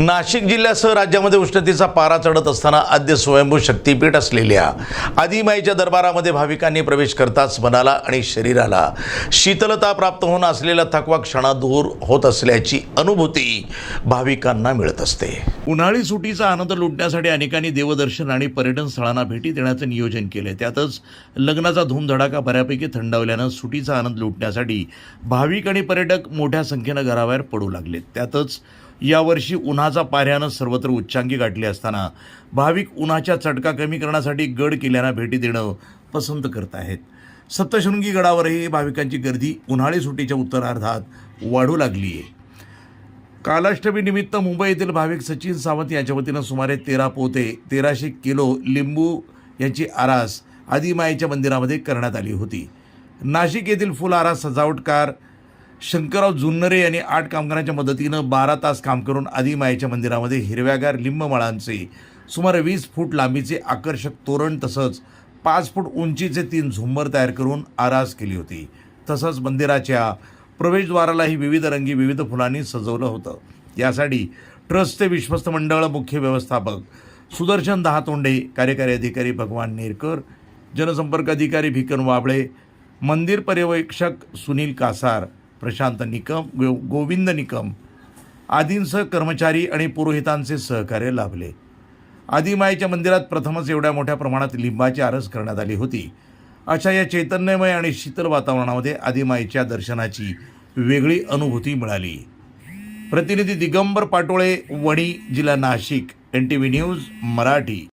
नाशिक जिल्ह्यासह राज्यामध्ये उष्णतेचा पारा चढत असताना आद्य स्वयंभू शक्तीपीठ असलेल्या आदिमाईच्या दरबारामध्ये भाविकांनी प्रवेश करताच मनाला आणि शरीराला शीतलता प्राप्त होऊन असलेला थकवा क्षणा दूर होत असल्याची अनुभूती भाविकांना मिळत असते. उन्हाळी सुटीचा आनंद लुटण्यासाठी अनेकांनी देवदर्शन आणि पर्यटन स्थळांना भेटी देण्याचं नियोजन केले. त्यातच लग्नाचा धूमधडाका बऱ्यापैकी थंडावल्यानं सुटीचा आनंद लुटण्यासाठी भाविक आणि पर्यटक मोठ्या संख्येनं घराबाहेर पडू लागले. त्यातच यावर्षी उन्हाचा पाऱ्यानं सर्वत्र उच्चांकी गाठली असताना भाविक उन्हाच्या चटका कमी करण्यासाठी गड किल्ल्यांना भेटी देणं पसंत करत आहेत. सप्तशृंगी गडावरही भाविकांची गर्दी उन्हाळी सुटीच्या उत्तरार्धात वाढू लागली आहे कालाष्टमीनिमित्त मुंबई येथील भाविक सचिन सावंत यांच्या वतीनं सुमारे तेरा पोते तेराशे किलो लिंबू यांची आरास आदिमाईच्या मंदिरामध्ये करण्यात आली होती. नाशिक येथील फुल आरास सजावटकार शंकरराव जुन्नरे यांनी आठ कामगारांच्या मदतीनं बारा तास काम करून आदिमाईच्या मंदिरामध्ये हिरव्यागार लिंबमाळांचे सुमारे वीस फूट लांबीचे आकर्षक तोरण तसंच पाच फूट उंचीचे तीन झुंबर तयार करून आरास केली होती. तसंच मंदिराच्या प्रवेशद्वारालाही विविध रंगी विविध फुलांनी सजवलं होतं. यासाठी ट्रस्टचे विश्वस्त मंडळ मुख्य व्यवस्थापक सुदर्शन दहातोंडे कार्यकारी अधिकारी भगवान नेरकर जनसंपर्क अधिकारी भिकन वाबळे मंदिर पर्यवेक्षक सुनील कासार प्रशांत निकम गो गोविंद निकम आदींसह कर्मचारी आणि पुरोहितांचे सहकार्य लाभले. आदिमाईच्या मंदिरात प्रथमच एवढ्या मोठ्या प्रमाणात लिंबाची आरस करण्यात आली होती. अशा या चैतन्यमय आणि शीतल वातावरणामध्ये आदिमाईच्या दर्शनाची वेगळी अनुभूती मिळाली. प्रतिनिधी दिगंबर पाटोळे वणी जिल्हा Nashik N T V news Marathi.